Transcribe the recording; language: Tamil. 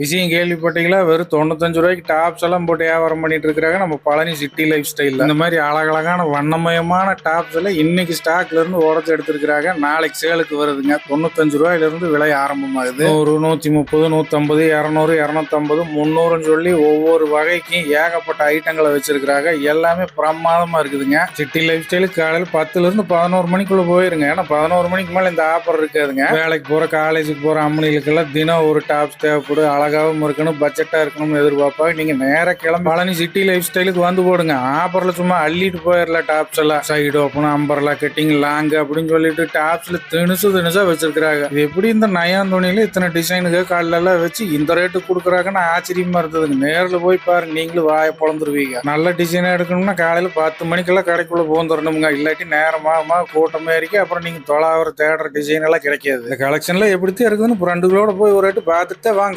விஷயம் கேள்விப்பட்டீங்களா? வெறும் தொண்ணூத்தஞ்சு ரூபாய்க்கு டாப்ஸ் எல்லாம் போட்டு வியாபாரம் பண்ணிட்டு இருக்காங்க நம்ம பழனி சிட்டி லைஃப் ஸ்டைல் இந்த மாதிரி அழகழகான வண்ணமயமான டாப்ஸ் எல்லாம் இன்னைக்கு ஸ்டாக்ல இருந்து உடச்சு எடுத்திருக்கிறாங்க. நாளைக்கு சேலுக்கு வருதுங்க. தொண்ணூத்தஞ்சு ரூபாயில இருந்து விலை ஆரம்பமாகுது. நூறு நூத்தி முப்பது நூத்தம்பது இரநூறு இரநூத்தம்பது முந்நூறுன்னு சொல்லி ஒவ்வொரு வகைக்கும் ஏகப்பட்ட ஐட்டங்களை வச்சிருக்கிறாங்க. எல்லாமே பிரமாதமா இருக்குதுங்க. சிட்டி லைஃப் ஸ்டைலு காலையில் பத்துல இருந்து பதினோரு மணிக்குள்ள போயிருங்க. ஏன்னா பதினோரு மணிக்கு மேல இந்த ஆஃபர் இருக்காதுங்க. வேலைக்கு போற காலேஜுக்கு போற அம்மனிகளுக்கெல்லாம் தினம் ஒரு டாப்ஸ் தேவைப்படும். அழகாகவும் இருக்கணும் பட்ஜெட்டாக இருக்கணும்னு எதிர்பார்ப்பாங்க. நீங்கள் நேராக கிளம்பி பழனி சிட்டி லைஃப் ஸ்டைலுக்கு வந்து போடுங்க. ஆப்பரில் சும்மா அள்ளிட்டு போயிடல டாப்ஸ் எல்லாம். Side open umbrella cutting long அப்படின்னு சொல்லிட்டு டாப்ஸ்ல திணுசு திணுசா வச்சிருக்கிறாங்க. இது எப்படி இந்த நயான் துணியில இத்தனை டிசைனுக்கு காலில வச்சு இந்த ரேட்டு கொடுக்குறாங்கன்னு ஆச்சரியமா இருந்ததுங்க. நேரில் போய் பாருங்க நீங்களும் வாயை பொழந்துருவீங்க. நல்ல டிசைனா எடுக்கணும்னா காலையில பத்து மணிக்கெல்லாம் கடைக்குள்ள போந்துடணுங்க இல்லாட்டி நேரமாகமா கூட்டமே இருக்கு அப்புறம் நீங்க தொலாவிற தேடுற டிசைன் எல்லாம் கிடைக்காது. இந்த கலெக்ஷன்ல எப்படித்தான் இருக்குதுன்னு ஃப்ரெண்டுகளோட போய் ஒரு ரேட்டு பார்த்துட்டு வாங்க.